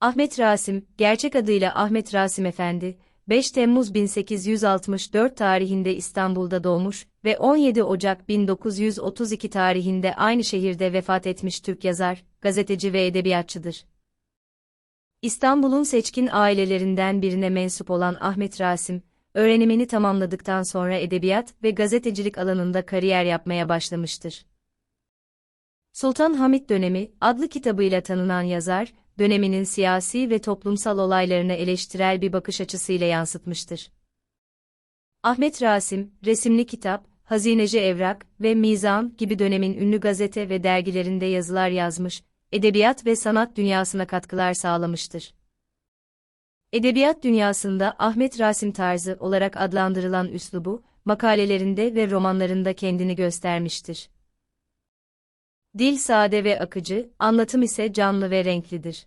Ahmet Rasim, gerçek adıyla Ahmet Rasim Efendi, 5 Temmuz 1864 tarihinde İstanbul'da doğmuş ve 17 Ocak 1932 tarihinde aynı şehirde vefat etmiş Türk yazar, gazeteci ve edebiyatçıdır. İstanbul'un seçkin ailelerinden birine mensup olan Ahmet Rasim, öğrenimini tamamladıktan sonra edebiyat ve gazetecilik alanında kariyer yapmaya başlamıştır. Sultan Hamit Dönemi adlı kitabıyla tanınan yazar, döneminin siyasi ve toplumsal olaylarını eleştirel bir bakış açısıyla yansıtmıştır. Ahmet Rasim, resimli kitap, Hazineci Evrak ve Mizan gibi dönemin ünlü gazete ve dergilerinde yazılar yazmış, edebiyat ve sanat dünyasına katkılar sağlamıştır. Edebiyat dünyasında Ahmet Rasim tarzı olarak adlandırılan üslubu, makalelerinde ve romanlarında kendini göstermiştir. Dil sade ve akıcı, anlatım ise canlı ve renklidir.